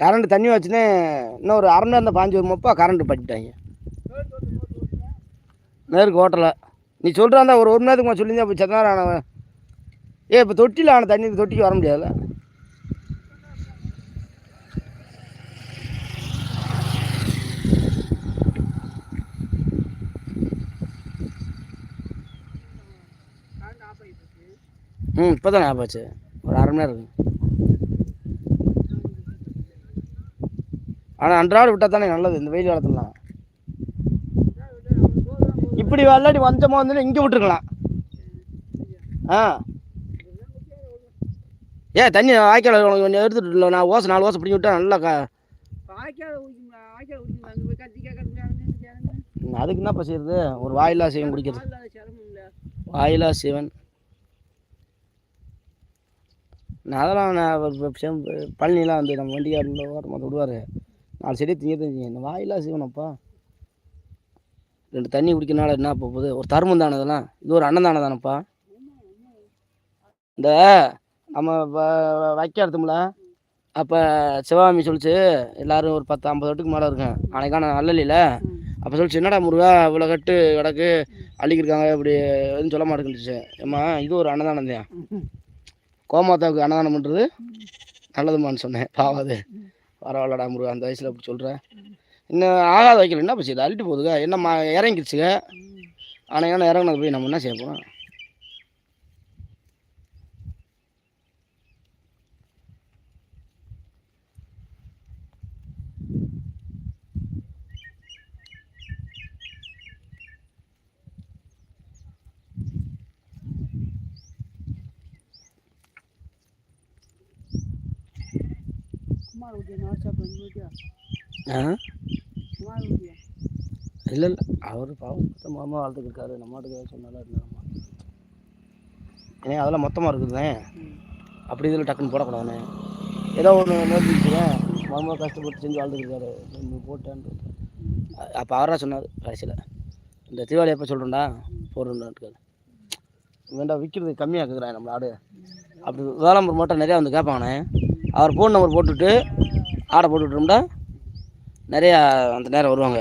Current தண்ணி வச்சுன்னு இன்னும் ஒரு அரை நேரம் தான் பாஞ்சு வருமாப்பா கரண்ட் பட்டிட்டாங்க. நேருக்கு ஓட்டலை. நீ சொல்கிறாந்தா ஒரு ஒரு மணி நேரத்துக்கு சொல்லியிருந்தா இப்போ செத்த நேரம் ஆனவன் ஏ இப்போ தொட்டியில் ஆன தண்ணி தொட்டிக்கு வர முடியாதுல்ல? ம் இப்போ தான் ஆப்பாச்சு ஒரு அரை மணி நேரம் இருக்கு. ஆனால் அன்றாடம் விட்டால் தானே நல்லது இந்த வெயில் காலத்துலலாம். இப்படி விளையாடி வந்தமா வந்து இங்கே விட்டுருக்கலாம். ஆ. ஏ தண்ணி வாய்க்கால் உனக்கு கொஞ்சம் எடுத்துட்டு இல்லை நான் ஓசை நாலு ஓசை பிடிச்சி விட்டா நல்லா கா அதுக்கு என்னப்பா செய்யுது ஒரு வாயிலா சிவன் குடிக்கிறது வாயிலா சிவன் நான் அதெல்லாம் நான் பழனிலாம் வந்து நம்ம வண்டிக்காரில் ஓரமாக விடுவார் நாலு செடியை திங்க தெரிஞ்சு இந்த வாயிலாக சீவனப்பா. ரெண்டு தண்ணி குடிக்கிறனால என்ன போகுது? ஒரு தருமம் தானே இதெல்லாம் இது ஒரு அண்ணன் தானே தானப்பா. இந்த நம்ம வைக்க எடுத்தோம்ல அப்போ சிவகாமி சொல்லிச்சு எல்லோரும் ஒரு பத்து ஐம்பது வட்டுக்கு மேலே இருக்கேன் அன்னைக்கான அல்லலியில். அப்போ சொல்லிச்சு என்னடா முருகா இவ்வளோ கட்டு கிடக்கு அள்ளிக்கிருக்காங்க இப்படி எதுவும் சொல்ல மாட்டேங்குச்சு ஏம்மா இது ஒரு அன்னதானம் தான் கோமாதாவுக்கு அன்னதானம் பண்ணுறது நல்லதுமான்னு சொன்னேன் பாவாது பரவாயில்லடா முருகா அந்த வயசில் அப்படி சொல்கிறேன் இன்னும் ஆகாத வைக்கல என்ன போச்சு அள்ளிட்டு போகுதுங்க என்ன மா. இறங்கிடுச்சுங்க ஆனால் இறங்கினது போய் நம்ம என்ன செய்ய போகிறோம் ஆ இல்லை இல்லை அவர் பாவம் மொத்தமாக வளர்த்துக்கு இருக்காரு நம்ம மாட்டுக்கு சொன்னாலும் இருந்தாமா ஏன்னா அதெல்லாம் மொத்தமாக இருக்குதுண்ணே அப்படி இதில் டக்குன்னு போடக்கூடாதுண்ணே ஏதோ ஒன்று நேர்த்திக்கிறேன் மாமா கஷ்டப்பட்டு செஞ்சு வாழ்ந்துருக்காரு நீ போட்டேன்ட்டு அப்போ அவராக சொன்னார் கடைசியில் இந்த தீபாவளி எப்போ சொல்கிறேன்டா போடுறேன்டான்னு வேண்டாம் விற்கிறது கம்மியாக இருக்குதுண்ணே நம்ம ஆடு அப்படி வேளாம்பூர் மட்டும் நிறையா வந்து கேட்பாங்கண்ணே அவர் ஃபோன் நம்பர் போட்டுவிட்டு ஆடை போட்டு விட்டோம்னா நிறையா அந்த நேரம் வருவாங்க.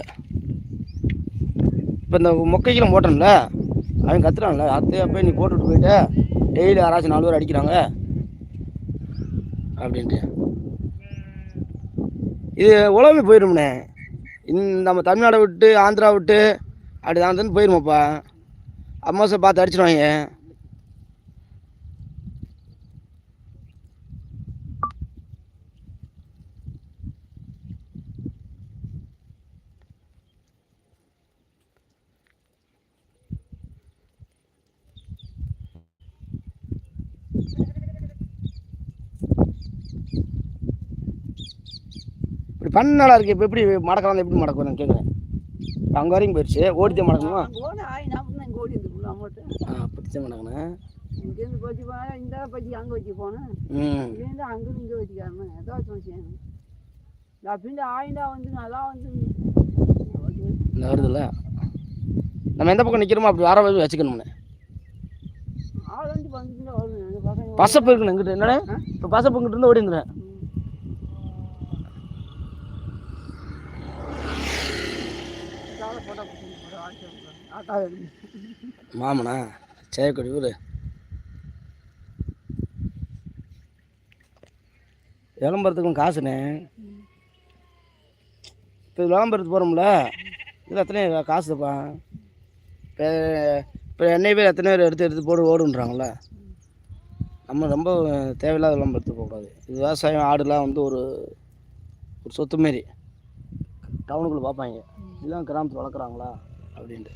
இப்போ இந்த மொக்கைக்கெல்லாம் போட்டோம்ல அவன் கத்துறான்ல. அத்தையா போய் நீ போட்டுவிட்டு போயிட்டு டெய்லி யாராச்சும் நாலு பேர் அடிக்கிறாங்க. அப்படின்ட்டு. இது உலகமே போயிடும்ண்ணே இந்த நம்ம தமிழ்நாடை விட்டு ஆந்திரா விட்டு அப்படி தான் போயிருமாப்பா. அம்மாசை பார்த்து அடிச்சிடுவாங்க இப்படி பண்ண நல்லா இருக்கு. இப்போ எப்படி மடக்கலாம் எப்படி மடக்கும் நான் கேட்குறேன் அங்கே வரைக்கும் போயிடுச்சு ஓடித்தே மடக்கணுமா? ஆ அப்படித்தான் மடக்கணும். இங்கேருந்து போச்சு இந்த பச்சி அங்கே வச்சு போனேன் ம். இதுலேருந்து அங்கேருந்து இங்கே வச்சுக்காம ஏதாச்சும் செய்யணும். அப்படின்னு ஆயிண்டா வந்து நல்லா வந்து வருதுல்ல? நம்ம எந்த பக்கம் நிற்கிறோமோ அப்படி வர வச்சு பசங்க பசப்பு இருக்குண்ணே இங்கிட்ட என்னண்ணே இப்போ பசப்பு இங்கிட்ட இருந்து ஓடி இருந்துறேன் மாமனா சேக்கடி ஊர் விளம்பரத்துக்கும் காசுண்ணே. இப்போ விளம்பரத்துக்கு போகிறோம்ல இது எத்தனை காசுப்பா இப்போ இப்போ என்னை பேர் எத்தனை பேர் எடுத்து எடுத்து போடு ஓடுன்றாங்களே நம்ம ரொம்ப தேவையில்லாத விளம்பரத்துக்கு போகக்கூடாது. இது விவசாயம் ஆடுலாம் வந்து ஒரு ஒரு சொத்து மாரி. டவுனுக்குள்ளே பார்ப்பாங்க. இப்படிலாம் கிராமத்தில் வளர்க்குறாங்களா? அப்படின்ட்டு.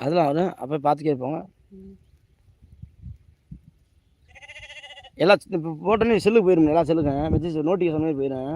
அதெல்லாம் வரும். அப்போ பார்த்துக்கே இருப்பாங்க எல்லா எல்லாம் இப்போ போட்டோன்னே செல்லுக்கு போயிடும் எல்லா செல்லுக்கும் மெசேஜ் நோட்டிஃபிகேஷன் மாதிரி போயிடும்